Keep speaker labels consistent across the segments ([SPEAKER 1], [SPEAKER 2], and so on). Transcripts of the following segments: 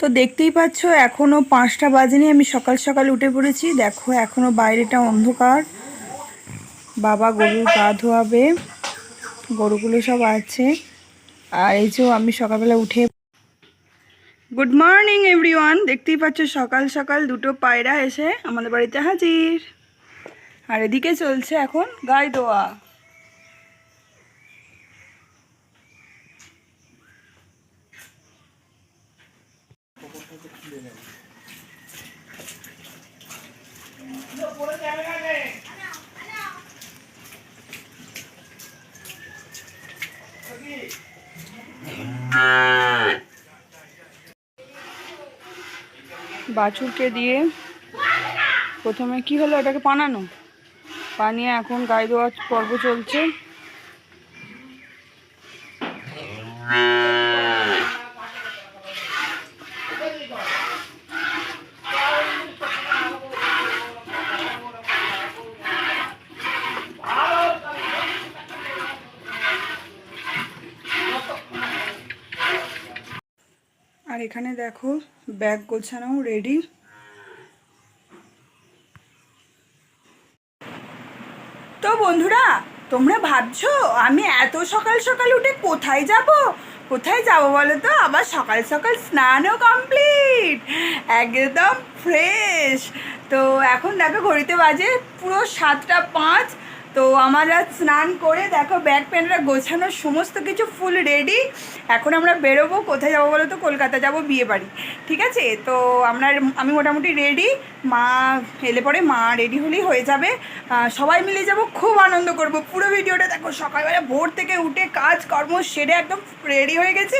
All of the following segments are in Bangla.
[SPEAKER 1] তো দেখতেই পাচ্ছ এখনও পাঁচটা বাজেনি, আমি সকাল সকাল উঠে পড়েছি। দেখো এখনও বাইরেটা অন্ধকার। বাবা গরুর গা ধোয়াবে, গরুগুলো সব আছে। আর এই যে আমি সকালবেলা উঠে গুড মর্নিং এভরিওয়ান দেখতেই পাচ্ছ, সকাল সকাল দুটো পায়রা এসে আমাদের বাড়িতে হাজির। আর এদিকে চলছে এখন গায়ে দোয়া। বাছুরকে দিয়ে প্রথমে কি হলো? এটাকে পানানো। পানিয়ে এখন গায়ে দেওয়ার পর্ব চলছে। আর এখানে দেখো ব্যাগ গোছানো রেডি তো বন্ধুরা, তোমরা ভাবছ আমি এত সকাল সকাল উঠে কোথায় যাব? কোথায় যাব বলো তো আবার সকাল সকাল স্নানও কমপ্লিট একদম ফ্রেশ তো এখন দেখো ঘড়িতে বাজে পুরো সাতটা পাঁচ তো আমার আজ স্নান করে দেখো ব্যাগ প্যান্টরা গোছানো সমস্ত কিছু ফুল রেডি এখন আমরা বেরোবো, কোথায় যাব বলো তো? কলকাতা যাব বিয়ে বাড়ি ঠিক আছে? তো আমরা আমি মোটামুটি রেডি মা এলে পরে মা রেডি হলেই হয়ে যাবে। সবাই মিলে যাব, খুব আনন্দ করব। পুরো ভিডিওটা দেখো, সকালবেলা ভোর থেকে উঠে কাজ কর্ম সেরে একদম রেডি হয়ে গেছে।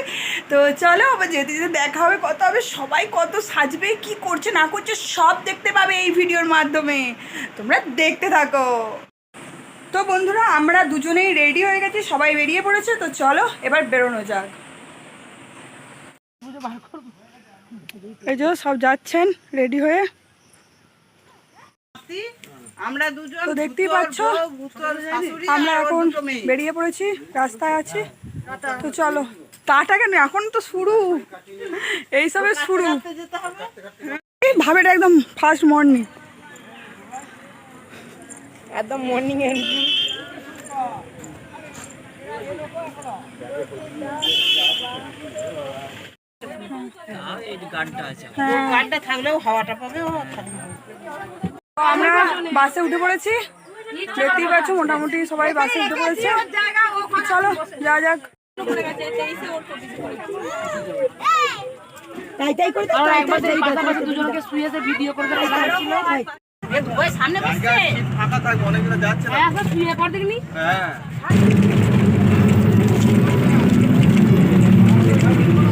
[SPEAKER 1] তো চলো, আবার যেতে যেতে দেখা হবে কত হবে, সবাই কত সাজবে, কি করছে, না করছে, সব দেখতে পাবে এই ভিডিওর মাধ্যমে। তোমরা দেখতে থাকো। তো বন্ধুরা আমরা দুজনেই রেডি হয়ে গেছি সবাই বেরিয়ে পড়েছে তো চলো এবার বেরোনো যাক। এই যে সব যাচ্ছেন রেডি হয়ে?
[SPEAKER 2] আমরা দুজন
[SPEAKER 1] তো দেখতেই পাচ্ছ আমরা এখন বেরিয়ে পড়েছি রাস্তায় আছি। তো চলো তাটা কেন? এখন তো শুরু। এইসবের শুরু। ভাবেটা একদম ফার্স্ট মর্নিং
[SPEAKER 2] একদম মর্নিং
[SPEAKER 1] হ্যাঁ।
[SPEAKER 2] গাড়িটা থাকলেও হাওয়াটা পাবে
[SPEAKER 1] আমরা বাসে উঠে পড়েছি। দেখতেই পাচ্ছ মোটামুটি সবাই বাসে উঠে পড়েছে। চলো যা যাক।
[SPEAKER 3] ফাঁকা থাকবে অনেকগুলো যাচ্ছে না। হ্যাঁ
[SPEAKER 1] তো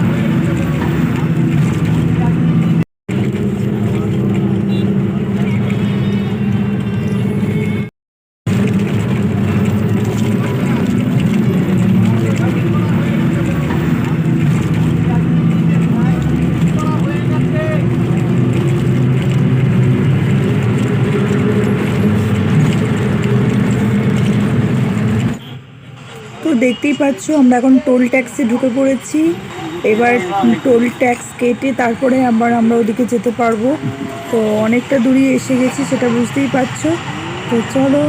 [SPEAKER 1] দেখতেই পাচ্ছ, আমরা এখন টোল ট্যাক্সে ঢুকে পড়েছি। এবার টোল ট্যাক্স কেটে তারপরে আবার আমরা ওদিকে যেতে পারব। তো অনেকটা দূরে এসে গেছি, সেটা বুঝতেই পারছ। তো চলো।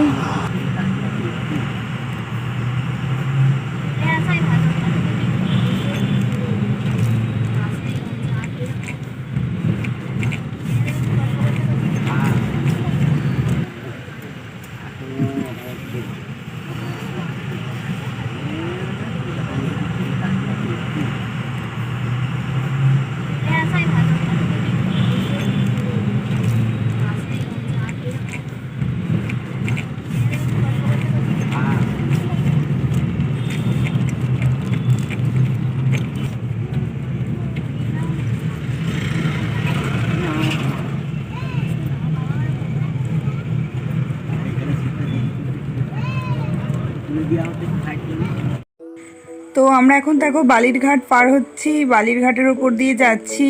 [SPEAKER 1] তো আমরা এখন দেখো বালির ঘাট পার হচ্ছি বালির ঘাটের ওপর দিয়ে যাচ্ছি।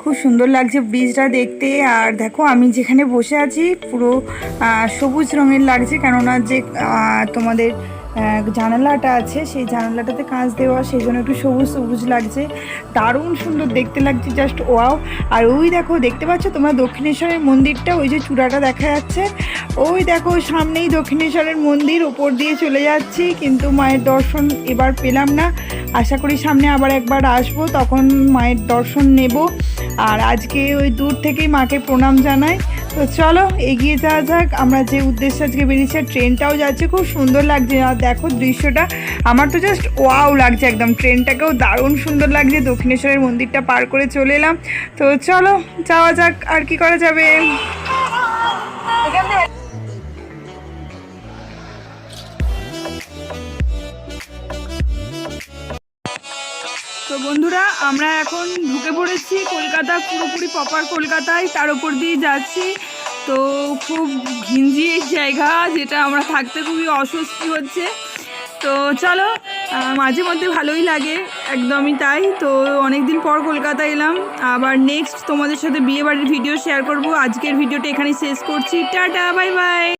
[SPEAKER 1] খুব সুন্দর লাগছে ব্রিজটা দেখতে। আর দেখো আমি যেখানে বসে আছি পুরো সবুজ রঙের লাগছে কেননা যে তোমাদের জানালাটা আছে, সেই জানালাটাতে কাঁচ দেওয়া, সেই জন্য একটু সবুজ সবুজ লাগছে। দারুণ সুন্দর দেখতে লাগছে জাস্ট ওয়াও আর ওই দেখো, দেখতে পাচ্ছ তোমরা দক্ষিণেশ্বরের মন্দিরটা? ওই যে চূড়াটা দেখা যাচ্ছে। ওই দেখো, সামনেই দক্ষিণেশ্বরের মন্দির, ওপর দিয়ে চলে যাচ্ছি, কিন্তু মায়ের দর্শন এবার পেলাম না। আশা করি সামনে আবার একবার আসব, তখন মায়ের দর্শন নেব। আর আজকে ওই দূর থেকেই মাকে প্রণাম জানাই। তো চলো, এগিয়ে যাওয়া যাক। আমরা যে উদ্দেশ্যে আজকে বেরিয়েছি ট্রেনটাও যাচ্ছে, খুব সুন্দর লাগছে। আর দেখো দৃশ্যটা, আমার তো জাস্ট ওয়াও লাগছে একদম। ট্রেনটাকেও দারুণ সুন্দর লাগছে। দক্ষিণেশ্বরের মন্দিরটা পার করে চলে এলাম। তো চলো, যাওয়া যাক, আর কি করা যাবে? তো বন্ধুরা, আমরা এখন ঢুকে পড়েছি কলকাতা, পুরোপুরি প্রপার কলকাতায়, তার উপর দিয়ে যাচ্ছি। তো খুব ঘিঞ্জি জায়গা, যেটা আমরা থাকতে খুবই অস্বস্তি হচ্ছে। তো চলো মাঝে মধ্যে ভালোই লাগে, একদমই তাই। তো অনেক দিন পর কলকাতা এলাম। আবার নেক্সট তোমাদের সাথে বিয়ে বাড়ির ভিডিও শেয়ার করব। আজকের ভিডিওটা এখানে শেষ করছি। Tata bye bye